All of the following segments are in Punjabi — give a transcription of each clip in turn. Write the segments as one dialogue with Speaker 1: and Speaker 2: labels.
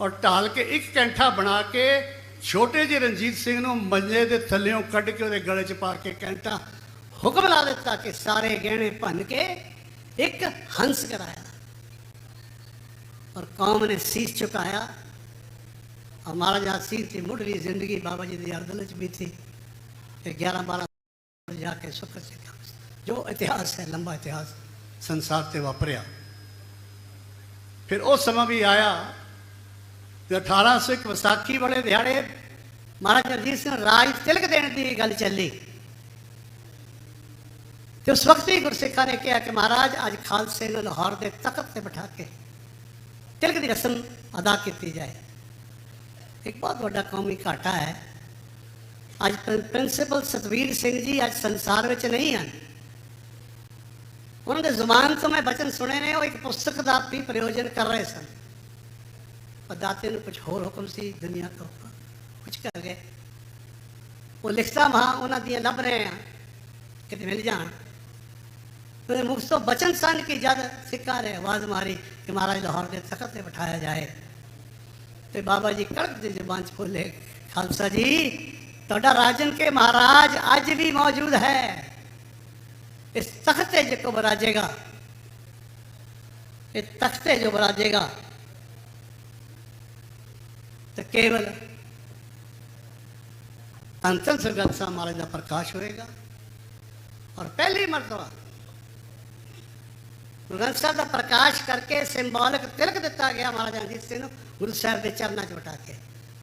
Speaker 1: ਔਰ ਢਾਲ ਕੇ ਇੱਕ ਕੈਂਠਾ ਬਣਾ ਕੇ ਛੋਟੇ ਜਿਹੇ ਰਣਜੀਤ ਸਿੰਘ ਨੂੰ ਮੰਜੇ ਦੇ ਥੱਲੇੋਂ ਕੱਢ ਕੇ ਉਹਦੇ ਗਲੇ 'ਚ ਪਾ ਕੇ ਕੈਂਠਾ ਹੁਕਮ ਲਾ ਦਿੱਤਾ ਕਿ ਸਾਰੇ ਗਹਿਣੇ ਭੰਨ ਕੇ ਇੱਕ ਹੰਸ ਕਰਾਇਆ। ਔਰ ਕੌਮ ਨੇ ਸੀਸ ਝੁਕਾਇਆ ਹਮਾਰਾ ਜਾਂ ਸੀਸ ਦੀ ਮੁੱਢਲੀ ਜ਼ਿੰਦਗੀ ਬਾਬਾ ਜੀ ਦੀ ਅਰਦਲ ਵਿੱਚ ਬੀਤੀ ਤੇ 11 12 ਜਾ ਕੇ ਸੁਖਤ ਸੇ ਜੋ ਇਤਿਹਾਸ ਹੈ, ਲੰਬਾ ਇਤਿਹਾਸ ਸੰਸਾਰ ਤੇ ਵਾਪਰਿਆ। ਫਿਰ ਉਹ ਸਮਾਂ ਵੀ ਆਇਆ ਤੇ 1800 ਇੱਕ ਵਿਸਾਖੀ ਵਾਲੇ ਦਿਹਾੜੇ ਮਹਾਰਾਜਾ ਰਣਜੀਤ ਸਿੰਘ ਰਾਜ ਤਿਲਕ ਦੇਣ ਦੀ ਗੱਲ ਚੱਲੀ। ਤੇ ਉਸ ਵਕਤ ਹੀ ਗੁਰਸਿੱਖਾਂ ਨੇ ਕਿਹਾ ਕਿ ਮਹਾਰਾਜ, ਅੱਜ ਖਾਲਸੇ ਨੂੰ ਲਾਹੌਰ ਦੇ ਤਖਤ ਤੇ ਬਿਠਾ ਕੇ ਤਿਲਕ ਦੀ ਰਸਮ ਅਦਾ ਕੀਤੀ ਜਾਏ। ਇੱਕ ਬਹੁਤ ਵੱਡਾ ਕੌਮੀ ਘਾਟਾ ਹੈ। ਅੱਜ ਪ੍ਰਿੰ- ਪ੍ਰਿੰਸੀਪਲ ਸਤਵੀਰ ਸਿੰਘ ਜੀ ਅੱਜ ਸੰਸਾਰ ਵਿੱਚ ਨਹੀਂ ਹਨ। ਉਹਨਾਂ ਦੇ ਜ਼ੁਬਾਨ ਤੋਂ ਮੈਂ ਬਚਨ ਸੁਣੇ ਨੇ, ਉਹ ਇੱਕ ਪੁਸਤਕ ਦਾ ਵੀ ਪ੍ਰਯੋਜਨ ਕਰ ਰਹੇ ਸਨ। ਪਰ ਦਾਤੇ ਨੂੰ ਕੁਝ ਹੋਰ ਹੁਕਮ ਸੀ ਦੁਨੀਆ ਤੋਂ ਕੁਝ ਕਰ ਗਏ ਉਹ ਲਿਖਤਾ ਮਹਾ ਉਹਨਾਂ ਦੀਆਂ ਲੱਭ ਰਹੇ ਆ ਕਿਤੇ ਮਿਲ ਜਾਣ ਉਹਦੇ ਮੁਖ ਤੋਂ ਬਚਨ ਸਨ ਕਿ ਜਦ ਸਿੱਕਾ ਨੇ ਆਵਾਜ਼ ਮਾਰੀ ਕਿ ਮਹਾਰਾਜ ਲਾਹੌਰ ਦੇ ਤਖਤ ਤੇ ਬਿਠਾਇਆ ਜਾਏ ਤੇ ਬਾਬਾ ਜੀ ਕੜਕ ਦੀ ਜ਼ਬਾਨ ਚ ਬੋਲੇ ਖਾਲਸਾ ਜੀ ਤੁਹਾਡਾ ਰਾਜਨ ਕੇ ਮਹਾਰਾਜ ਅੱਜ ਵੀ ਮੌਜੂਦ ਹੈ ਇਸ ਤਖਤ ਤੇ ਜੋ ਬਰਾਜੇਗਾ ਇਹ ਤਖਤ ਤੇ ਜੋ ਬਰਾਜੇਗਾ ਤੇ ਕੇਵਲ ਅੰਤਨ ਸਰਗਤ ਸਾਹਿਬ ਮਹਾਰਾਜ ਦਾ ਪ੍ਰਕਾਸ਼ ਹੋਏਗਾ। ਔਰ ਪਹਿਲੀ ਮਰਤਬਾ, ਗੁਰੂ ਸਾਹਿਬ ਦਾ ਪ੍ਰਕਾਸ਼ ਕਰਕੇ ਸਿੰਬੋਲਿਕ ਤਿਲਕ ਦਿੱਤਾ ਗਿਆ ਮਹਾਰਾਜਾ ਰਣਜੀਤ ਸਿੰਘ ਨੂੰ, ਗੁਰੂ ਸਾਹਿਬ ਦੇ ਚਰਨਾਂ 'ਚ ਵਟਾ ਕੇ।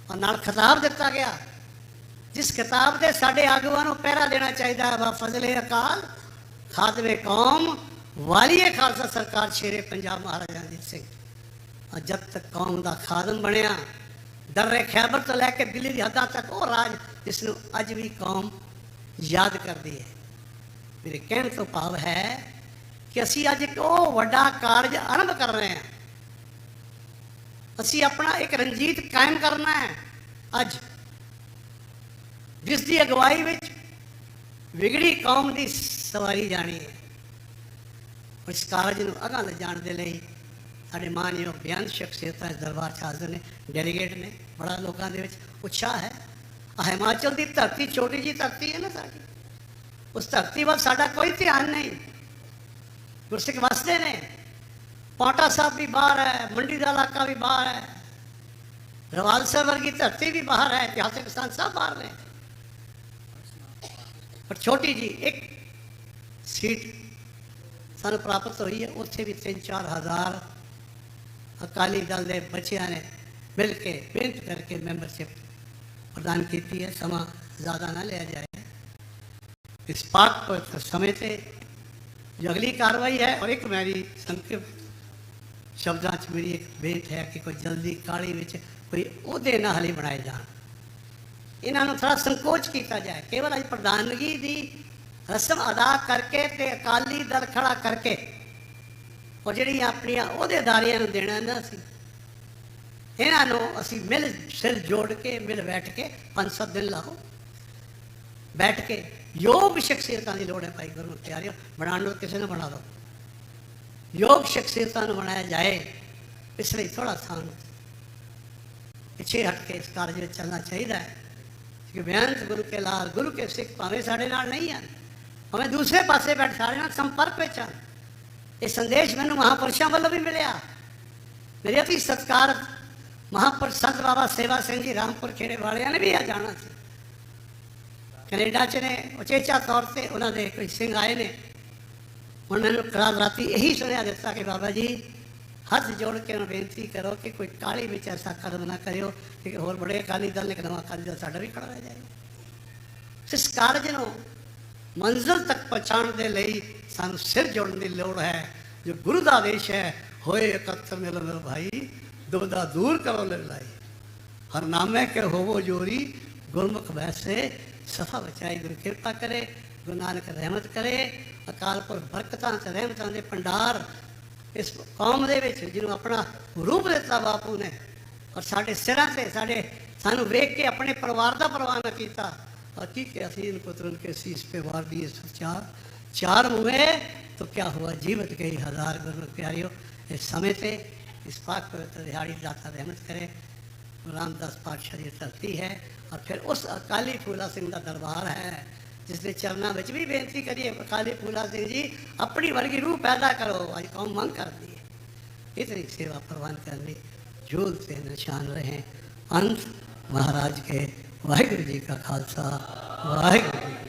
Speaker 1: ਔਰ ਨਾਲ ਖਿਤਾਬ ਦਿੱਤਾ ਗਿਆ, ਜਿਸ ਕਿਤਾਬ ਦੇ ਸਾਡੇ ਆਗੂਆਂ ਨੂੰ ਪਹਿਰਾ ਦੇਣਾ ਚਾਹੀਦਾ ਹੈ ਵਾ ਫਜ਼ਲੇ ਅਕਾਲ, ਖਾਦਮੇ ਕੌਮ ਵਾਲੀਏ ਖਾਲਸਾ ਸਰਕਾਰ, ਸ਼ੇਰੇ ਪੰਜਾਬ ਮਹਾਰਾਜਾ ਰਣਜੀਤ ਸਿੰਘ। ਔਰ ਜਦ ਤੱਕ ਕੌਮ ਦਾ ਖਾਦਮ ਬਣਿਆ ਦਰਰੇ ਖੈਬਰ ਤੋਂ ਲੈ ਕੇ ਦਿੱਲੀ ਦੀ ਹੱਦਾਂ ਤੱਕ ਉਹ ਰਾਜ ਜਿਸ ਨੂੰ ਅੱਜ ਵੀ ਕੌਮ ਯਾਦ ਕਰਦੀ ਹੈ। ਮੇਰੇ ਕਹਿਣ ਤੋਂ ਭਾਵ ਹੈ ਕਿ ਅਸੀਂ ਅੱਜ ਇੱਕ ਉਹ ਵੱਡਾ ਕਾਰਜ ਆਰੰਭ ਕਰ ਰਹੇ ਹਾਂ। ਅਸੀਂ ਆਪਣਾ ਇੱਕ ਰਣਜੀਤ ਕਾਇਮ ਕਰਨਾ ਹੈ। ਅੱਜ ਜਿਸ ਦੀ ਅਗਵਾਈ ਵਿੱਚ ਵਿਗੜੀ ਕੌਮ ਦੀ ਸਵਾਰੀ ਜਾਣੀ ਹੈ। ਇਸ ਕਾਰਜ ਨੂੰ ਅਗਾਂਹ ਲਿਜਾਣ ਦੇ ਲਈ ਸਾਡੇ ਮਾਨਯੋਗ ਬਿਆਨ ਸ਼ਖਸੀਅਤਾਂ ਇਸ ਦਰਬਾਰ 'ਚ ਹਾਜ਼ਰ ਨੇ, ਡੈਲੀਗੇਟ ਨੇ। ਬੜਾ ਲੋਕਾਂ ਦੇ ਵਿੱਚ ਉਤਸ਼ਾਹ ਹੈ। ਹਿਮਾਚਲ ਦੀ ਧਰਤੀ, ਛੋਟੀ ਜੀ ਧਰਤੀ ਹੈ ਨਾ ਸਾਡੀ। ਉਸ ਧਰਤੀ ਵੱਲ ਸਾਡਾ ਕੋਈ ਧਿਆਨ ਨਹੀਂ। ਗੁਰਸਿੱਖ ਵਸਦੇ ਨੇ। ਪੌਂਟਾ ਸਾਹਿਬ ਵੀ ਬਾਹਰ ਹੈ, ਮੰਡੀ ਦਾ ਇਲਾਕਾ ਵੀ ਬਾਹਰ ਹੈ। ਰਵਾਲਸਰ ਵਰਗੀ ਧਰਤੀ ਵੀ ਬਾਹਰ ਹੈ, ਇਤਿਹਾਸਿਕ ਸਥਾਨ ਸਭ ਬਾਹਰ ਨੇ। ਪਰ ਛੋਟੀ ਜੀ ਇੱਕ ਸੀਟ ਸਾਨੂੰ ਪ੍ਰਾਪਤ ਹੋਈ ਹੈ। ਉੱਥੇ ਵੀ 3-4 ਹਜ਼ਾਰ ਅਕਾਲੀ ਦਲ ਦੇ ਬੱਚਿਆਂ ਨੇ ਮਿਲ ਕੇ ਮਿਹਨਤ ਕਰਕੇ ਮੈਂਬਰਸ਼ਿਪ ਪ੍ਰਦਾਨ ਕੀਤੀ ਹੈ, ਸਮਾਂ ਜ਼ਿਆਦਾ ਨਾ ਲਿਆ ਜਾਏ। ਇਸ ਪਾਕ ਪਵਿੱਤਰ ਸਮੇਂ ਤੇ ਜੋ ਅਗਲੀ ਕਾਰਵਾਈ ਹੈ, ਔਰ ਇੱਕ ਮੇਰੀ ਸੰਖਿਪਤ ਸ਼ਬਦਾਂ 'ਚ ਮੇਰੀ ਇੱਕ ਬੇਨਤੀ ਹੈ ਕਿ ਕੋਈ ਜਲਦੀ ਕਾਲੀ ਵਿੱਚ ਕੋਈ ਉਹਦੇ ਨਾ ਹਲੇ ਬਣਾਏ ਜਾਣ। ਇਹਨਾਂ ਨੂੰ ਥੋੜਾ ਸੰਕੋਚ ਕੀਤਾ ਜਾਏ। ਕੇਵਲ ਅੱਜ ਪ੍ਰਧਾਨਗੀ ਦੀ ਰਸਮ ਅਦਾ ਕਰਕੇ ਤੇ ਅਕਾਲੀ ਦਲ ਖੜਾ ਕਰਕੇ, ਉਹ ਜਿਹੜੀਆਂ ਆਪਣੀਆਂ ਅਹੁਦੇਦਾਰੀਆਂ ਨੂੰ ਦੇਣਾ ਨਾ ਸੀ ਇਹਨਾਂ ਨੂੰ ਅਸੀਂ ਮਿਲ ਸਿਰ ਜੋੜ ਕੇ ਮਿਲ ਬੈਠ ਕੇ ਪੰਜ ਸੱਤ ਦਿਨ ਲਾਓ ਬੈਠ ਕੇ ਯੋਗ ਸ਼ਖਸੀਅਤਾਂ ਦੀ ਲੋੜ ਹੈ ਭਾਈ ਗੁਰੂ ਪਿਆਰਿਓ ਬਣਾਉਣ ਨੂੰ ਕਿਸੇ ਨੂੰ ਬਣਾ ਦਿਓ ਯੋਗ ਸ਼ਖਸੀਅਤਾਂ ਨੂੰ ਬਣਾਇਆ ਜਾਏ ਇਸ ਲਈ ਥੋੜਾ ਥਾਂ ਪਿੱਛੇ ਹਟ ਕੇ ਇਸ ਕਾਰਜ ਵਿੱਚ ਚੱਲਣਾ ਚਾਹੀਦਾ ਹੈ ਕਿ ਬੇਅੰਤ ਗੁਰੂ ਕੇ ਲਾਲ ਗੁਰੂ ਕੇ ਸਿੱਖ ਭਾਵੇਂ ਸਾਡੇ ਨਾਲ ਨਹੀਂ ਹਨ ਭਾਵੇਂ ਦੂਸਰੇ ਪਾਸੇ ਬੈਠ ਸਾਡੇ ਨਾਲ ਸੰਪਰਕ ਵਿੱਚ ਹਨ ਇਹ ਸੰਦੇਸ਼ ਮੈਨੂੰ ਮਹਾਪੁਰਸ਼ਾਂ ਵੱਲੋਂ ਵੀ ਮਿਲਿਆ ਮੇਰੇ ਅਤੀ ਸਤਿਕਾਰਤ ਮਹਾਪੁਰਸ਼ ਬਾਬਾ ਸੇਵਾ ਸਿੰਘ ਜੀ ਰਾਮਪੁਰ ਖੇੜੇ ਵਾਲਿਆਂ ਨੇ ਵੀ ਆ ਜਾਣਾ ਸੀ। ਕੈਨੇਡਾ ਚ ਨੇ, ਉਚੇਚਾ ਤੌਰ ਤੇ ਉਹਨਾਂ ਦੇ ਕੋਈ ਸਿੰਘ ਆਏ ਨੇ। ਉਹਨਾਂ ਨੂੰ ਕਰਾਰ ਰਾਤੀ ਇਹੀ ਸੁਣਿਆ ਦਿੱਤਾ ਕਿ ਬਾਬਾ ਜੀ, ਹੱਥ ਜੋੜ ਕੇ ਉਹਨਾਂ ਬੇਨਤੀ ਕਰੋ ਕਿ ਕੋਈ ਕਾਲੀ ਵਿੱਚ ਐਸਾ ਕਦਮ ਨਾ ਕਰਿਓ ਕਿ ਹੋਰ ਬੜੇ ਅਕਾਲੀ ਦਲ ਨੇ ਨਵਾਂ ਅਕਾਲੀ ਦਲ ਸਾਡਾ ਵੀ ਖੜਾ ਰਹਿ ਜਾਏ। ਇਸ ਕਾਰਜ ਨੂੰ ਮੰਜ਼ਿਲ ਤੱਕ ਪਹੁੰਚਾਉਣ ਦੇ ਲਈ ਸਾਨੂੰ ਸਿਰ ਜੋੜਨ ਦੀ ਲੋੜ ਹੈ। ਜੋ ਗੁਰੂ ਦਾ ਆਦੇਸ਼ ਹੈ, ਹੋਏ ਇਕੱਤਰ ਮਿਲ ਮਿਲ ਭਾਈ। ਦੁਬਦਾ ਦੂਰ ਕਰੋ ਲੜਾਈ ਹਰ ਨਾਮੇ ਕੇ ਹੋਵੋ ਜੋਰੀ ਗੁਰਮੁਖ ਵੈਸੇ ਸਫਾ ਬਚਾਈ ਗੁਰੂ ਕਿਰਪਾ ਕਰੇ ਗੁਰੂ ਨਾਨਕ ਰਹਿਮਤ ਕਰੇ ਅਕਾਲ ਪੁਰਖ ਬਰਕਤਾਂ ਤੇ ਰਹਿਮਤਾਂ ਦੇ ਭੰਡਾਰ ਇਸ ਕੌਮ ਦੇ ਵਿੱਚ ਜਿਹਨੂੰ ਆਪਣਾ ਰੂਪ ਦਿੱਤਾ ਬਾਪੂ ਨੇ ਔਰ ਸਾਡੇ ਸਿਰਾਂ ਤੇ ਸਾਡੇ ਸਾਨੂੰ ਵੇਖ ਕੇ ਆਪਣੇ ਪਰਿਵਾਰ ਦਾ ਪਰਵਾਹ ਨਾ ਕੀਤਾ और की के असीन पुत्र उनके शीश पे वार दिए सब चार चार मुए तो क्या हुआ जीवत गई हजार गुरु प्यारियों इस समय पे इस पाक पवित्र दिहाड़ी दाता रहमत करे गुरु रामदास पातशाह ਦੀ ਧਰਤੀ ਹੈ ਔਰ ਫਿਰ ਉਸ ਅਕਾਲੀ ਫੂਲਾ ਸਿੰਘ ਦਾ ਦਰਬਾਰ ਹੈ ਜਿਸ ਦੇ ਚਰਨਾਂ ਵਿੱਚ ਵੀ ਬੇਨਤੀ ਕਰੀਏ ਅਕਾਲੀ ਫੂਲਾ ਸਿੰਘ ਜੀ ਆਪਣੀ ਵਰਗੀ ਰੂਹ ਪੈਦਾ ਕਰੋ ਅੱਜ ਕੌਮ ਮੰਗ ਕਰਦੀ ਹੈ इतनी सेवा प्रवान करने जोल से निशान रहे अंत महाराज के वाहिगुरु जी का खालसा वाहिगुरु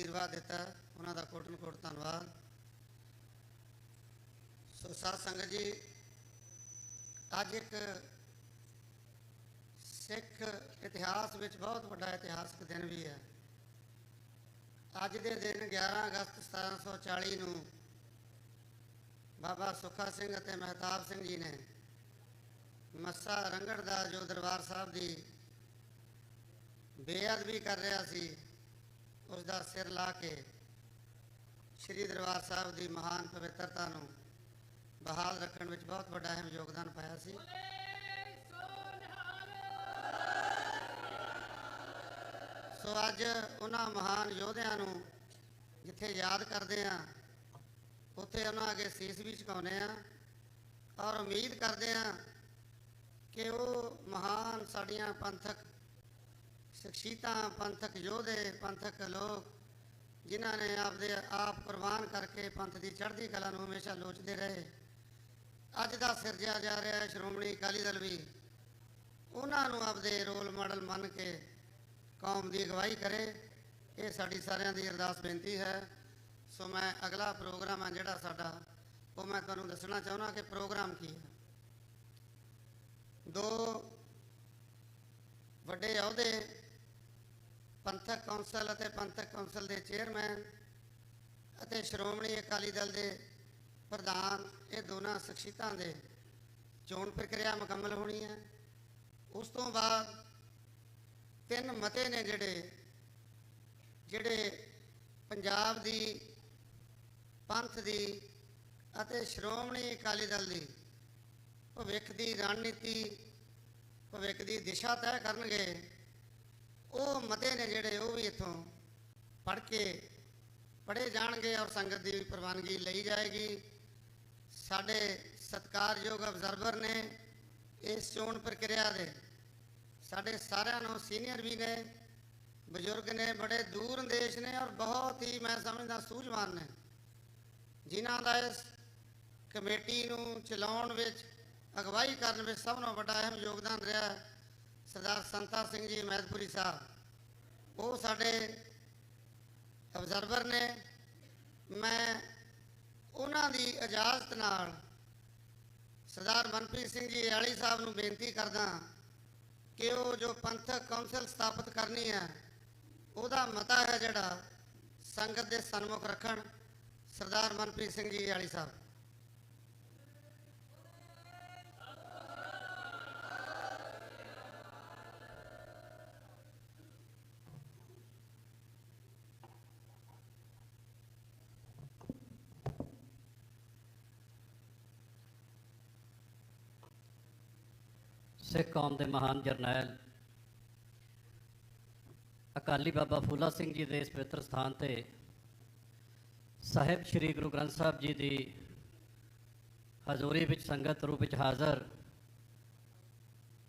Speaker 2: ਸਾਨੂੰ ਆਸ਼ੀਰਵਾਦ ਦਿੱਤਾ। ਉਹਨਾਂ ਦਾ ਕੋਟਨ ਕੋਟ ਧੰਨਵਾਦ। ਸੋ ਸਾਧ ਸੰਗਤ ਜੀ, ਅੱਜ ਇੱਕ ਸਿੱਖ ਇਤਿਹਾਸ ਵਿੱਚ ਬਹੁਤ ਵੱਡਾ ਇਤਿਹਾਸਕ ਦਿਨ ਵੀ ਹੈ। ਅੱਜ ਦੇ ਦਿਨ 11 ਅਗਸਤ 1740 ਨੂੰ ਬਾਬਾ ਸੁੱਖਾ ਸਿੰਘ ਅਤੇ ਮਹਿਤਾਬ ਸਿੰਘ ਜੀ ਨੇ ਮੱਸਾ ਰੰਗੜ ਦਾ ਜੋ ਦਰਬਾਰ ਸਾਹਿਬ ਦੀ ਬੇਅਦਬੀ ਕਰ ਰਿਹਾ ਸੀ ਉਸ ਦਾ ਸਿਰ ਲਾ ਕੇ ਸ੍ਰੀ ਦਰਬਾਰ ਸਾਹਿਬ ਦੀ ਮਹਾਨ ਪਵਿੱਤਰਤਾ ਨੂੰ ਬਹਾਲ ਰੱਖਣ ਵਿੱਚ ਬਹੁਤ ਵੱਡਾ ਅਹਿਮ ਯੋਗਦਾਨ ਪਾਇਆ ਸੀ। ਸੋ ਅੱਜ ਉਹਨਾਂ ਮਹਾਨ ਯੋਧਿਆਂ ਨੂੰ ਜਿੱਥੇ ਯਾਦ ਕਰਦੇ ਆ ਉੱਥੇ ਉਹਨਾਂ ਅੱਗੇ ਸੀਸ ਵੀ ਝੁਕਾਉਂਦੇ ਆ ਔਰ ਉਮੀਦ ਕਰਦੇ ਆ ਕਿ ਉਹ ਮਹਾਨ ਸਾਡੀਆਂ ਪੰਥਕ ਸ਼ਖਸੀਅਤਾਂ, ਪੰਥਕ ਯੋਧੇ, ਪੰਥਕ ਲੋਕ, ਜਿਨ੍ਹਾਂ ਨੇ ਆਪਦੇ ਆਪ ਕੁਰਬਾਨ ਕਰਕੇ ਪੰਥ ਦੀ ਚੜ੍ਹਦੀ ਕਲਾ ਨੂੰ ਹਮੇਸ਼ਾ ਲੋਚਦੇ ਰਹੇ। ਅੱਜ ਦਾ ਸਿਰਜਿਆ ਜਾ ਰਿਹਾ ਸ਼੍ਰੋਮਣੀ ਅਕਾਲੀ ਦਲ ਵੀ। ਉਹਨਾਂ ਨੂੰ ਆਪਦੇ ਰੋਲ ਮਾਡਲ ਮੰਨ ਕੇ ਕੌਮ ਦੀ ਅਗਵਾਈ ਕਰੇ। ਇਹ ਸਾਡੀ ਸਾਰਿਆਂ ਦੀ ਅਰਦਾਸ ਬੇਨਤੀ ਹੈ। ਸੋ ਮੈਂ ਅਗਲਾ ਪ੍ਰੋਗਰਾਮ ਹੈ ਜਿਹੜਾ ਸਾਡਾ, ਉਹ ਮੈਂ ਤੁਹਾਨੂੰ ਦੱਸਣਾ ਚਾਹੁੰਦਾ ਕਿ ਪ੍ਰੋਗਰਾਮ ਕੀ ਹੈ। ਦੋ ਵੱਡੇ ਅਹੁਦੇ ਪੰਥਕ ਕੌਂਸਲ ਅਤੇ ਪੰਥਕ ਕੌਂਸਲ ਦੇ ਚੇਅਰਮੈਨ ਅਤੇ ਸ਼੍ਰੋਮਣੀ ਅਕਾਲੀ ਦਲ ਦੇ ਪ੍ਰਧਾਨ, ਇਹ ਦੋਨਾਂ ਸ਼ਖਸੀਅਤਾਂ ਦੇ ਚੋਣ ਪ੍ਰਕਿਰਿਆ ਮੁਕੰਮਲ ਹੋਣੀ ਹੈ। ਉਸ ਤੋਂ ਬਾਅਦ ਤਿੰਨ ਮਤੇ ਨੇ ਜਿਹੜੇ ਜਿਹੜੇ ਪੰਜਾਬ ਦੀ, ਪੰਥ ਦੀ ਅਤੇ ਸ਼੍ਰੋਮਣੀ ਅਕਾਲੀ ਦਲ ਦੀ ਭਵਿੱਖ ਦੀ ਰਣਨੀਤੀ, ਭਵਿੱਖ ਦੀ ਦਿਸ਼ਾ ਤੈਅ ਕਰਨਗੇ। ਉਹ ਮਤੇ ਨੇ ਜਿਹੜੇ ਉਹ ਵੀ ਇਥੋਂ ਪੜ ਕੇ ਪੜੇ ਜਾਣਗੇ ਔਰ ਸੰਗਤ ਦੀ ਪ੍ਰਵਾਨਗੀ ਲਈ ਜਾਏਗੀ। ਸਾਡੇ ਸਤਿਕਾਰਯੋਗ ਅਬਜ਼ਰਵਰ ਨੇ ਇਸ ਚੋਣ ਪ੍ਰਕਿਰਿਆ ਦੇ ਸਾਡੇ ਸਾਰਿਆਂ ਨੂੰ ਸੀਨੀਅਰ ਵੀ ਨੇ, ਬਜ਼ੁਰਗ ਨੇ, ਬੜੇ ਦੂਰ ਅੰਦੇਸ਼ ਨੇ ਔਰ ਬਹੁਤ ਹੀ ਮੈਂ ਸਮਝਦਾ ਸੂਝਵਾਨ ਨੇ। ਜਿਨ੍ਹਾਂ ਦਾ ਇਸ ਕਮੇਟੀ ਨੂੰ ਚਲਾਉਣ ਵਿੱਚ, ਅਗਵਾਈ ਕਰਨ ਵਿੱਚ ਸਭ ਤੋਂ ਵੱਡਾ ਅਹਿਮ ਯੋਗਦਾਨ ਰਿਹਾ ਹੈ। ਸਰਦਾਰ ਸੰਤਾ ਸਿੰਘ ਜੀ ਮਹਿਦਪੁਰੀ ਸਾਹਿਬ, ਉਹ ਸਾਡੇ ਅਬਜ਼ਰਵਰ ਨੇ। ਮੈਂ ਉਹਨਾਂ ਦੀ ਇਜਾਜ਼ਤ ਨਾਲ ਸਰਦਾਰ ਮਨਪ੍ਰੀਤ ਸਿੰਘ ਜੀ ਆਲੀ ਸਾਹਿਬ ਨੂੰ ਬੇਨਤੀ ਕਰਦਾ ਕਿ ਉਹ ਜੋ ਪੰਥਕ ਕੌਂਸਲ ਸਥਾਪਿਤ ਕਰਨੀ ਹੈ, ਉਹਦਾ ਮਤਾ ਹੈ ਜਿਹੜਾ ਸੰਗਤ ਦੇ ਸਨਮੁਖ ਰੱਖਣ, ਸਰਦਾਰ ਮਨਪ੍ਰੀਤ ਸਿੰਘ ਜੀ ਆਲੀ ਸਾਹਿਬ।
Speaker 3: ਸਿੱਖ ਕੌਮ ਦੇ ਮਹਾਨ ਜਰਨੈਲ ਅਕਾਲੀ ਬਾਬਾ ਫੂਲਾ ਸਿੰਘ ਜੀ ਦੇ ਇਸ ਪਵਿੱਤਰ ਸਥਾਨ ਤੇ ਸਾਹਿਬ ਸ੍ਰੀ ਗੁਰੂ ਗ੍ਰੰਥ ਸਾਹਿਬ ਜੀ ਦੀ ਹਜ਼ੂਰੀ ਵਿੱਚ ਸੰਗਤ ਰੂਪ ਵਿੱਚ ਹਾਜ਼ਰ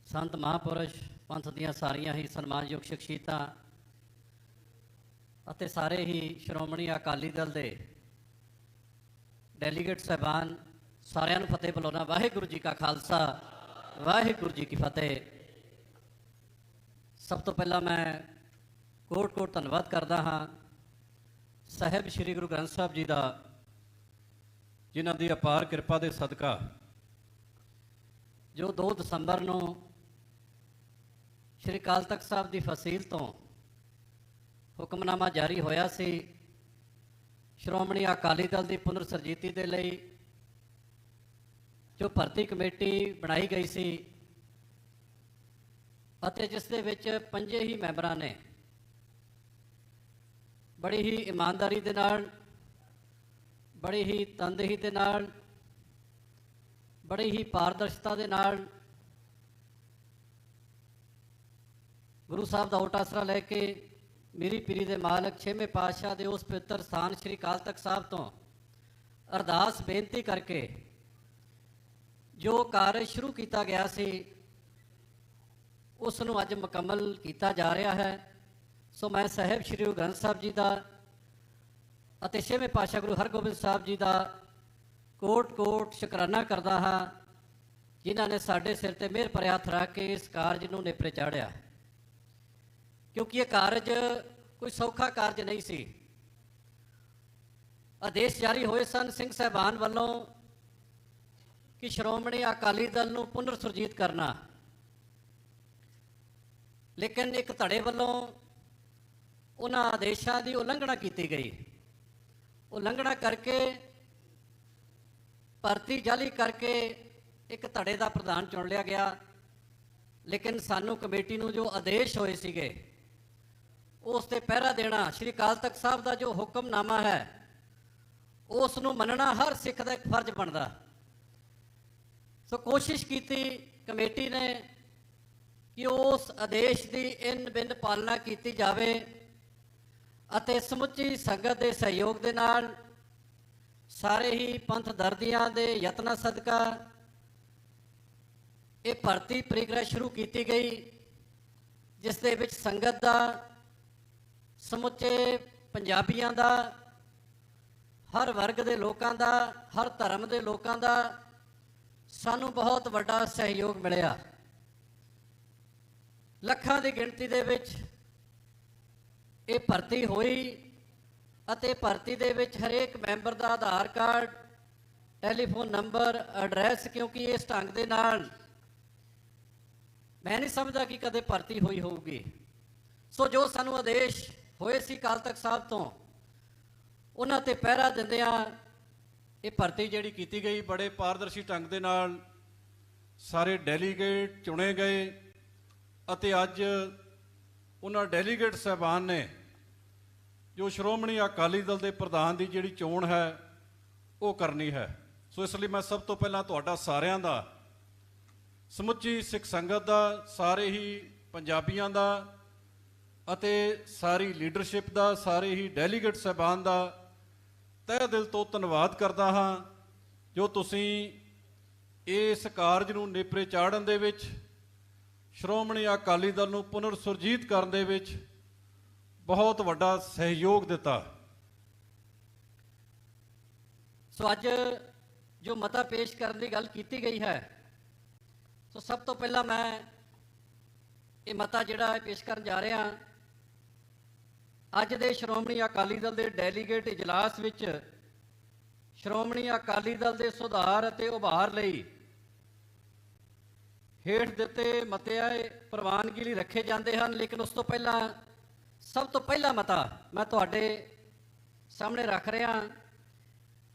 Speaker 3: ਸੰਤ ਮਹਾਪੁਰਸ਼ ਪੰਥ ਦੀਆਂ ਸਾਰੀਆਂ ਹੀ ਸਨਮਾਨਯੋਗ ਸ਼ਖਸੀਅਤਾਂ ਅਤੇ ਸਾਰੇ ਹੀ ਸ਼੍ਰੋਮਣੀ ਅਕਾਲੀ ਦਲ ਦੇ ਡੈਲੀਗੇਟ ਸਹਿਬਾਨ ਸਾਰਿਆਂ ਨੂੰ ਫਤਿਹ ਬੁਲਾਉਣਾ ਵਾਹਿਗੁਰੂ ਜੀ ਕਾ ਖਾਲਸਾ। ਵਾਹਿਗੁਰੂ ਜੀ ਕੀ ਫਤਿਹ। ਸਭ ਤੋਂ ਪਹਿਲਾਂ ਮੈਂ ਕੋਟ ਕੋਟ ਧੰਨਵਾਦ ਕਰਦਾ ਹਾਂ ਸਾਹਿਬ ਸ੍ਰੀ ਗੁਰੂ ਗ੍ਰੰਥ ਸਾਹਿਬ ਜੀ ਦਾ,
Speaker 4: ਜਿਨ੍ਹਾਂ ਦੀ ਅਪਾਰ ਕਿਰਪਾ ਦੇ ਸਦਕਾ
Speaker 3: ਜੋ 2 ਦਸੰਬਰ ਨੂੰ ਸ਼੍ਰੀ ਅਕਾਲ ਤਖਤ ਸਾਹਿਬ ਦੀ ਫਸੀਲ ਤੋਂ ਹੁਕਮਨਾਮਾ ਜਾਰੀ ਹੋਇਆ ਸੀ, ਸ਼੍ਰੋਮਣੀ ਅਕਾਲੀ ਦਲ ਦੀ ਪੁਨਰ ਸਰਜੀਤੀ ਦੇ ਲਈ ਜੋ ਭਰਤੀ ਕਮੇਟੀ ਬਣਾਈ ਗਈ ਸੀ ਅਤੇ ਜਿਸ ਦੇ ਵਿੱਚ ਪੰਜੇ ਹੀ ਮੈਂਬਰਾਂ ਨੇ ਬੜੀ ਹੀ ਇਮਾਨਦਾਰੀ ਦੇ ਨਾਲ, ਬੜੀ ਹੀ ਤਨਦੇਹੀ ਦੇ ਨਾਲ, ਬੜੀ ਹੀ ਪਾਰਦਰਸ਼ਤਾ ਦੇ ਨਾਲ ਗੁਰੂ ਸਾਹਿਬ ਦਾ ਓਟ ਆਸਰਾ ਲੈ ਕੇ ਮੇਰੀ ਪੀਰੀ ਦੇ ਮਾਲਕ ਛੇਵੇਂ ਪਾਤਸ਼ਾਹ ਦੇ ਉਸ ਪਵਿੱਤਰ ਸਥਾਨ ਸ੍ਰੀ ਅਕਾਲ ਤਖਤ ਸਾਹਿਬ ਤੋਂ ਅਰਦਾਸ ਬੇਨਤੀ ਕਰਕੇ ਜੋ ਕਾਰਜ ਸ਼ੁਰੂ ਕੀਤਾ ਗਿਆ ਸੀ, ਉਸ ਨੂੰ ਅੱਜ ਮੁਕੰਮਲ ਕੀਤਾ ਜਾ ਰਿਹਾ ਹੈ। ਸੋ ਮੈਂ ਸਾਹਿਬ ਸ੍ਰੀ ਗੁਰੂ ਗ੍ਰੰਥ ਸਾਹਿਬ ਜੀ ਦਾ ਅਤੇ ਛੇਵੇਂ ਪਾਤਸ਼ਾਹ ਗੁਰੂ ਹਰਗੋਬਿੰਦ ਸਾਹਿਬ ਜੀ ਦਾ ਕੋਟ ਕੋਟ ਸ਼ੁਕਰਾਨਾ ਕਰਦਾ ਹਾਂ, ਜਿਨ੍ਹਾਂ ਨੇ ਸਾਡੇ ਸਿਰ ਤੇ ਮਿਹਰ ਭਰਿਆ ਹੱਥ ਰੱਖ ਕੇ ਇਸ ਕਾਰਜ ਨੂੰ ਨੇਪਰੇ ਚਾੜਿਆ। ਕਿਉਂਕਿ ਇਹ ਕਾਰਜ ਕੋਈ ਸੌਖਾ ਕਾਰਜ ਨਹੀਂ ਸੀ। ਆਦੇਸ਼ ਜਾਰੀ ਹੋਏ ਸਨ ਸਿੰਘ ਸਾਹਿਬਾਨ ਵੱਲੋਂ ਕਿ ਸ਼੍ਰੋਮਣੀ ਅਕਾਲੀ ਦਲ ਨੂੰ ਪੁਨਰ ਸੁਰਜੀਤ ਕਰਨਾ। ਲੇਕਿਨ ਇੱਕ ਧੜੇ ਵੱਲੋਂ ਉਹਨਾਂ ਆਦੇਸ਼ਾਂ ਦੀ ਉਲੰਘਣਾ ਕੀਤੀ ਗਈ। ਉਲੰਘਣਾ ਕਰਕੇ, ਭਰਤੀ ਜਾਲੀ ਕਰਕੇ ਇੱਕ ਧੜੇ ਦਾ ਪ੍ਰਧਾਨ ਚੁਣ ਲਿਆ ਗਿਆ। ਲੇਕਿਨ ਸਾਨੂੰ ਕਮੇਟੀ ਨੂੰ ਜੋ ਆਦੇਸ਼ ਹੋਏ ਸੀਗੇ, ਉਸ ਤੇ ਪਹਿਰਾ ਦੇਣਾ ਸ਼੍ਰੀ ਅਕਾਲ ਤਖਤ ਸਾਹਿਬ ਦਾ ਜੋ ਹੁਕਮਨਾਮਾ ਹੈ, ਉਸ ਨੂੰ ਮੰਨਣਾ ਹਰ ਸਿੱਖ ਦਾ ਇੱਕ ਫਰਜ਼ ਬਣਦਾ। ਸੋ ਕੋਸ਼ਿਸ਼ ਕੀਤੀ, ਕਮੇਟੀ ਨੇ ਕਿ ਉਸ ਆਦੇਸ਼ ਦੀ ਇਨ ਬਿਨ ਪਾਲਣਾ ਕੀਤੀ ਜਾਵੇ ਅਤੇ ਸਮੁੱਚੀ ਸੰਗਤ ਦੇ ਸਹਿਯੋਗ ਦੇ ਨਾਲ ਸਾਰੇ ਹੀ ਪੰਥ ਦਰਦੀਆਂ ਦੇ ਯਤਨਾਂ ਸਦਕਾ ਇਹ ਭਰਤੀ ਪ੍ਰਕਿਰਿਆ ਸ਼ੁਰੂ ਕੀਤੀ ਗਈ, ਜਿਸ ਦੇ ਵਿੱਚ ਸੰਗਤ ਦਾ, ਸਮੁੱਚੇ ਪੰਜਾਬੀਆਂ ਦਾ, ਹਰ ਵਰਗ ਦੇ ਲੋਕਾਂ ਦਾ, ਹਰ ਧਰਮ ਦੇ ਲੋਕਾਂ ਦਾ ਸਾਨੂੰ ਬਹੁਤ ਵੱਡਾ ਸਹਿਯੋਗ ਮਿਲਿਆ। ਲੱਖਾਂ ਦੀ ਗਿਣਤੀ ਦੇ ਵਿੱਚ ਇਹ ਭਰਤੀ ਹੋਈ ਅਤੇ ਭਰਤੀ ਦੇ ਵਿੱਚ ਹਰੇਕ ਮੈਂਬਰ ਦਾ Aadhaar card, telephone number, address, ਕਿਉਂਕਿ ਇਸ ਢੰਗ ਦੇ ਨਾਲ ਮੈਂ ਨਹੀਂ ਸਮਝਦਾ ਕਿ ਕਦੇ ਭਰਤੀ ਹੋਈ ਹੋਊਗੀ। ਸੋ ਜੋ ਸਾਨੂੰ ਆਦੇਸ਼ ਹੋਏ ਸੀ ਕਾਲ ਤੱਕ ਸਾਹਿਬ ਤੋਂ, ਉਹਨਾਂ ਤੇ ਪਹਿਰਾ ਦਿੰਦਿਆਂ
Speaker 4: ਇਹ ਭਰਤੀ ਜਿਹੜੀ ਕੀਤੀ ਗਈ, ਬੜੇ ਪਾਰਦਰਸ਼ੀ ਢੰਗ ਦੇ ਨਾਲ ਸਾਰੇ ਡੈਲੀਗੇਟ ਚੁਣੇ ਗਏ ਅਤੇ ਅੱਜ ਉਹਨਾਂ ਡੈਲੀਗੇਟ ਸਹਿਬਾਨ ਨੇ, ਜੋ ਸ਼੍ਰੋਮਣੀ ਅਕਾਲੀ ਦਲ ਦੇ ਪ੍ਰਧਾਨ ਦੀ ਜਿਹੜੀ ਚੋਣ ਹੈ, ਉਹ ਕਰਨੀ ਹੈ। ਸੋ ਇਸ ਲਈ ਮੈਂ ਸਭ ਤੋਂ ਪਹਿਲਾਂ ਤੁਹਾਡਾ ਸਾਰਿਆਂ ਦਾ, ਸਮੁੱਚੀ ਸਿੱਖ ਸੰਗਤ ਦਾ, ਸਾਰੇ ਹੀ ਪੰਜਾਬੀਆਂ ਦਾ ਅਤੇ ਸਾਰੀ ਲੀਡਰਸ਼ਿਪ ਦਾ, ਸਾਰੇ ਹੀ ਡੈਲੀਗੇਟ ਸਹਿਬਾਨ ਦਾ ਤਹਿ ਦਿਲ ਤੋਂ ਧੰਨਵਾਦ ਕਰਦਾ ਹਾਂ ਜੋ ਤੁਸੀਂ ਇਸ ਕਾਰਜ ਨੂੰ ਨੇਪਰੇ ਚਾੜਨ ਦੇ ਵਿੱਚ, ਸ਼੍ਰੋਮਣੀ ਅਕਾਲੀ ਦਲ ਨੂੰ ਪੁਨਰ ਸੁਰਜੀਤ ਕਰਨ ਦੇ ਵਿੱਚ ਬਹੁਤ ਵੱਡਾ ਸਹਿਯੋਗ ਦਿੱਤਾ।
Speaker 3: ਸੋ ਅੱਜ ਜੋ ਮਤਾ ਪੇਸ਼ ਕਰਨ ਦੀ ਗੱਲ ਕੀਤੀ ਗਈ ਹੈ, ਸੋ ਸਭ ਤੋਂ ਪਹਿਲਾਂ ਮੈਂ ਇਹ ਮਤਾ ਜਿਹੜਾ ਪੇਸ਼ ਕਰਨ ਜਾ ਰਿਹਾ ਅੱਜ ਦੇ ਸ਼੍ਰੋਮਣੀ ਅਕਾਲੀ ਦਲ ਦੇ ਡੈਲੀਗੇਟ ਇਜਲਾਸ ਵਿੱਚ ਸ਼੍ਰੋਮਣੀ ਅਕਾਲੀ ਦਲ ਦੇ ਸੁਧਾਰ ਅਤੇ ਉਭਾਰ ਲਈ ਹੇਠ ਦਿੱਤੇ ਮਤਿਆਏ ਪ੍ਰਵਾਨਗੀ ਲਈ ਰੱਖੇ ਜਾਂਦੇ ਹਨ, ਲੇਕਿਨ ਉਸ ਤੋਂ ਪਹਿਲਾਂ, ਸਭ ਤੋਂ ਪਹਿਲਾ ਮਤਾ ਮੈਂ ਤੁਹਾਡੇ ਸਾਹਮਣੇ ਰੱਖ ਰਿਹਾ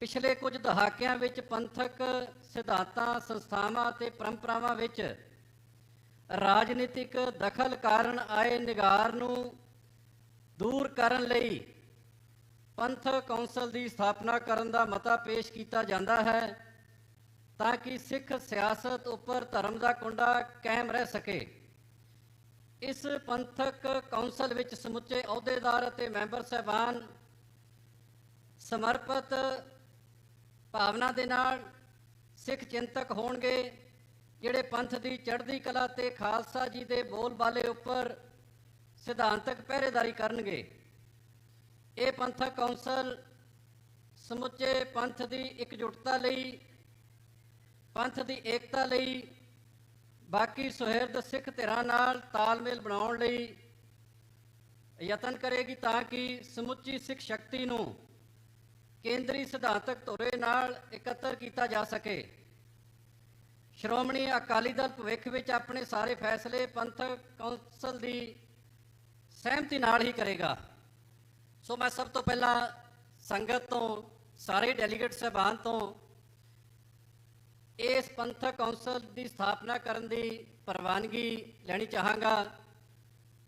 Speaker 3: ਪਿਛਲੇ ਕੁਝ ਦਹਾਕਿਆਂ ਵਿੱਚ ਪੰਥਕ ਸਿਧਾਂਤਾਂ, ਸੰਸਥਾਵਾਂ ਅਤੇ ਪਰੰਪਰਾਵਾਂ ਵਿੱਚ ਰਾਜਨੀਤਿਕ ਦਖਲ ਕਾਰਨ ਆਏ ਨਿਗਾਰ ਨੂੰ ਦੂਰ ਕਰਨ ਲਈ ਪੰਥਕ ਕੌਂਸਲ ਦੀ ਸਥਾਪਨਾ ਕਰਨ ਦਾ ਮਤਾ ਪੇਸ਼ ਕੀਤਾ ਜਾਂਦਾ ਹੈ ਤਾਂ ਕਿ ਸਿੱਖ ਸਿਆਸਤ ਉੱਪਰ ਧਰਮ ਦਾ ਕੁੰਡਾ ਕਾਇਮ ਰਹਿ ਸਕੇ। ਇਸ ਪੰਥਕ ਕੌਂਸਲ ਵਿੱਚ ਸਮੁੱਚੇ ਅਹੁਦੇਦਾਰ ਅਤੇ ਮੈਂਬਰ ਸਹਿਬਾਨ ਸਮਰਪਿਤ ਭਾਵਨਾ ਦੇ ਨਾਲ ਸਿੱਖ ਚਿੰਤਕ ਹੋਣਗੇ, ਜਿਹੜੇ ਪੰਥ ਦੀ ਚੜ੍ਹਦੀ ਕਲਾ ਤੇ ਖਾਲਸਾ ਜੀ ਦੇ ਬੋਲਬਾਲੇ ਉੱਪਰ ਸਿਧਾਂਤਕ ਪਹਿਰੇਦਾਰੀ ਕਰਨਗੇ। ਇਹ ਪੰਥਕ ਕੌਂਸਲ ਸਮੁੱਚੇ ਪੰਥ ਦੀ ਇਕਜੁੱਟਤਾ ਲਈ, ਪੰਥ ਦੀ ਏਕਤਾ ਲਈ, ਬਾਕੀ ਸੁਹਿਰਦ ਸਿੱਖ ਧਿਰਾਂ ਨਾਲ ਤਾਲਮੇਲ ਬਣਾਉਣ ਲਈ ਯਤਨ ਕਰੇਗੀ ਤਾਂ ਕਿ ਸਮੁੱਚੀ ਸਿੱਖ ਸ਼ਕਤੀ ਨੂੰ ਕੇਂਦਰੀ ਸਿਧਾਂਤਕ ਧੁਰੇ ਨਾਲ ਇਕੱਤਰ ਕੀਤਾ ਜਾ ਸਕੇ। ਸ਼੍ਰੋਮਣੀ ਅਕਾਲੀ ਦਲ ਭਵਿੱਖ ਵਿੱਚ ਆਪਣੇ ਸਾਰੇ ਫੈਸਲੇ ਪੰਥਕ ਕੌਂਸਲ ਦੀ ਸਹਿਮਤੀ ਨਾਲ ਹੀ ਕਰੇਗਾ। ਸੋ ਮੈਂ ਸਭ ਤੋਂ ਪਹਿਲਾਂ ਸੰਗਤ ਤੋਂ, ਸਾਰੇ ਡੈਲੀਗੇਟ ਸਹਿਬਾਨ ਤੋਂ ਇਸ ਪੰਥਕ ਕੌਂਸਲ ਦੀ ਸਥਾਪਨਾ ਕਰਨ ਦੀ ਪ੍ਰਵਾਨਗੀ ਲੈਣੀ ਚਾਹਾਂਗਾ।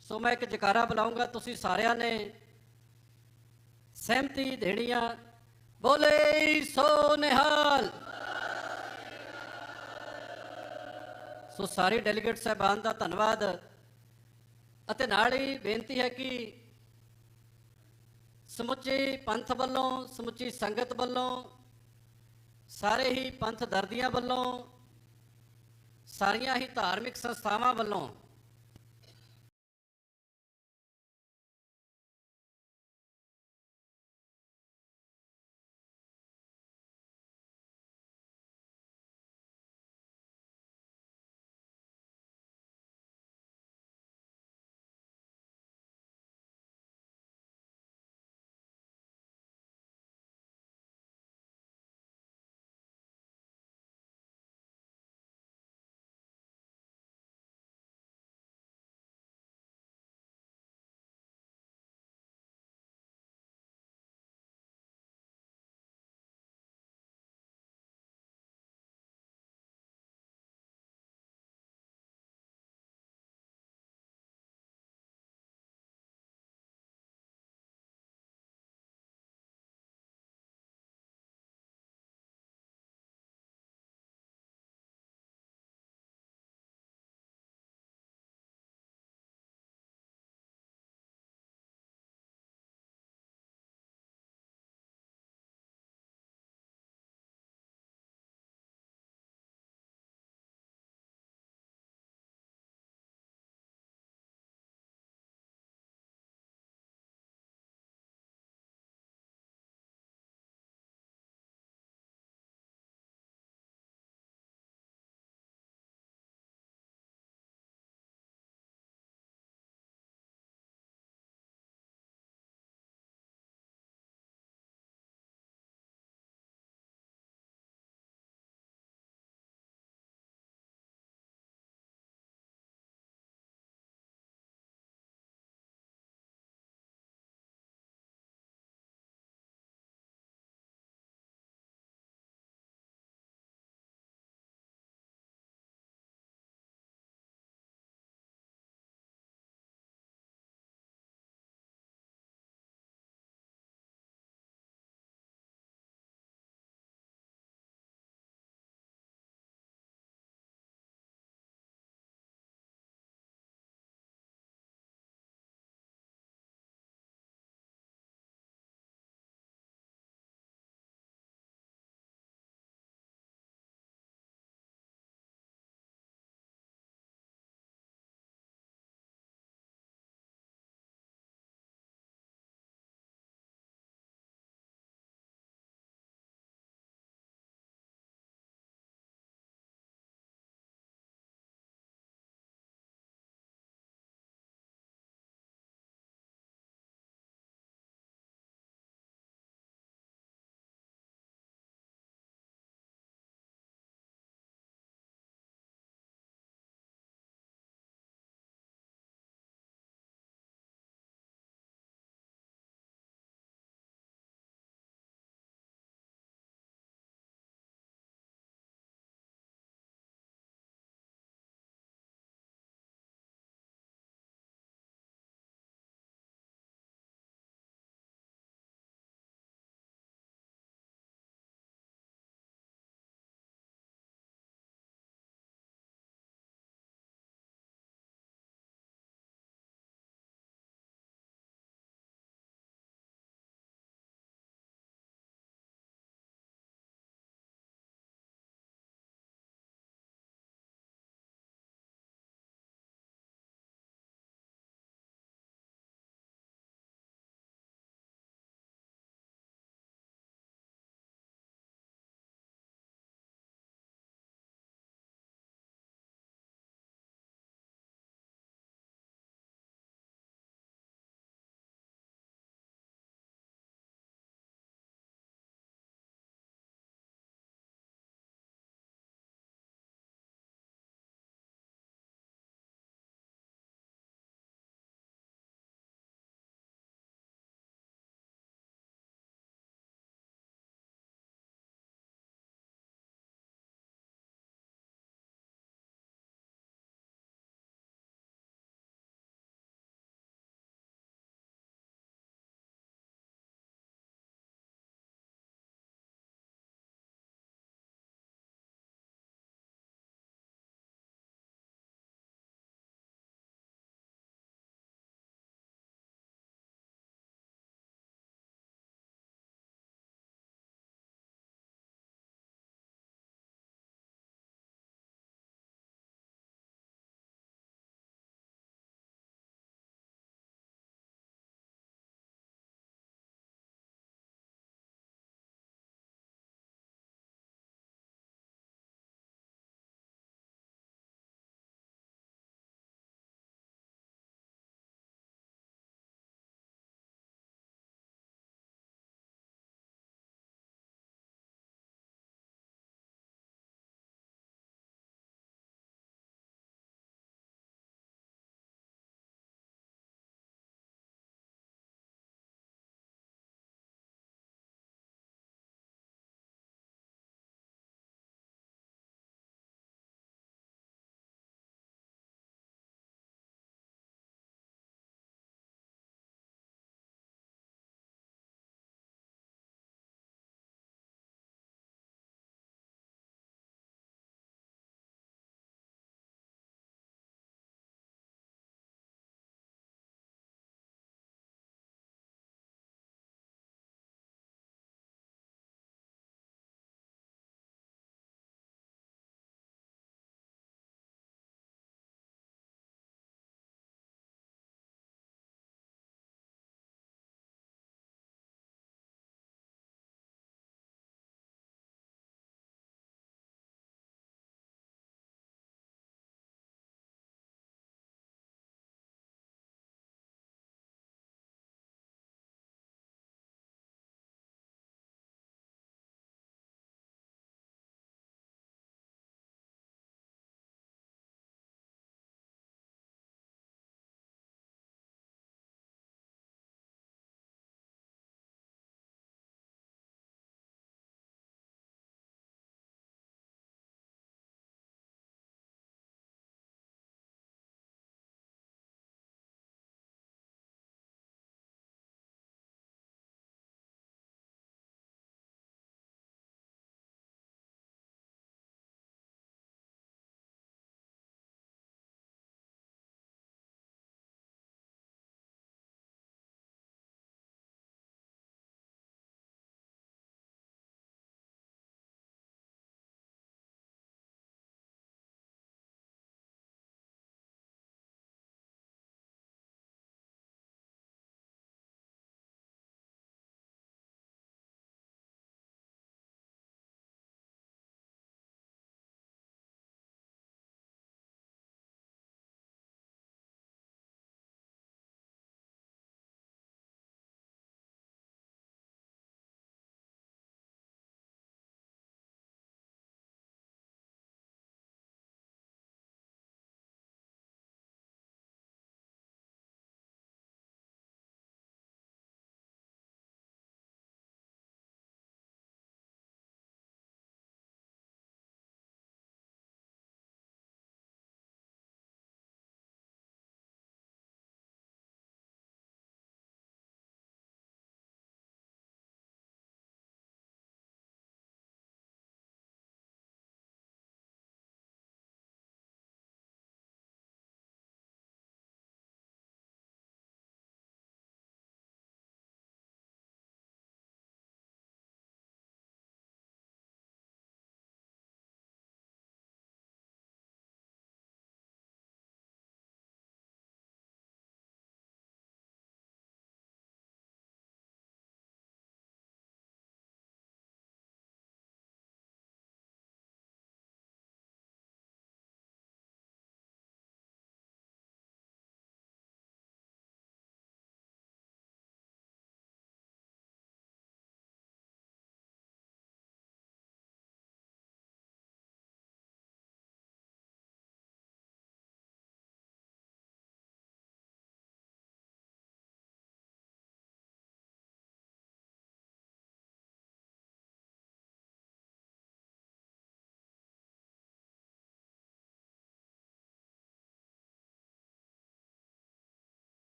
Speaker 3: ਸੋ ਮੈਂ ਇੱਕ ਜਕਾਰਾ ਬੁਲਾਉਂਗਾ, ਤੁਸੀਂ ਸਾਰਿਆਂ ਨੇ ਸਹਿਮਤੀ ਦੇਣੀ ਆ। ਬੋਲੇ ਸੋ ਨਿਹਾਲ। ਸੋ ਸਾਰੇ ਡੈਲੀਗੇਟ ਸਾਹਿਬਾਨ ਦਾ ਧੰਨਵਾਦ। ਅਤੇ ਨਾਲ ਹੀ ਬੇਨਤੀ ਹੈ ਕਿ ਸਮੁੱਚੇ ਪੰਥ ਵੱਲੋਂ, ਸਮੁੱਚੀ ਸੰਗਤ ਵੱਲੋਂ, ਸਾਰੇ ਹੀ ਪੰਥ ਦਰਦੀਆਂ ਵੱਲੋਂ, ਸਾਰੀਆਂ ਹੀ ਧਾਰਮਿਕ ਸੰਸਥਾਵਾਂ ਵੱਲੋਂ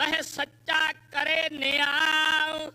Speaker 5: वह सच्चा करे न्याय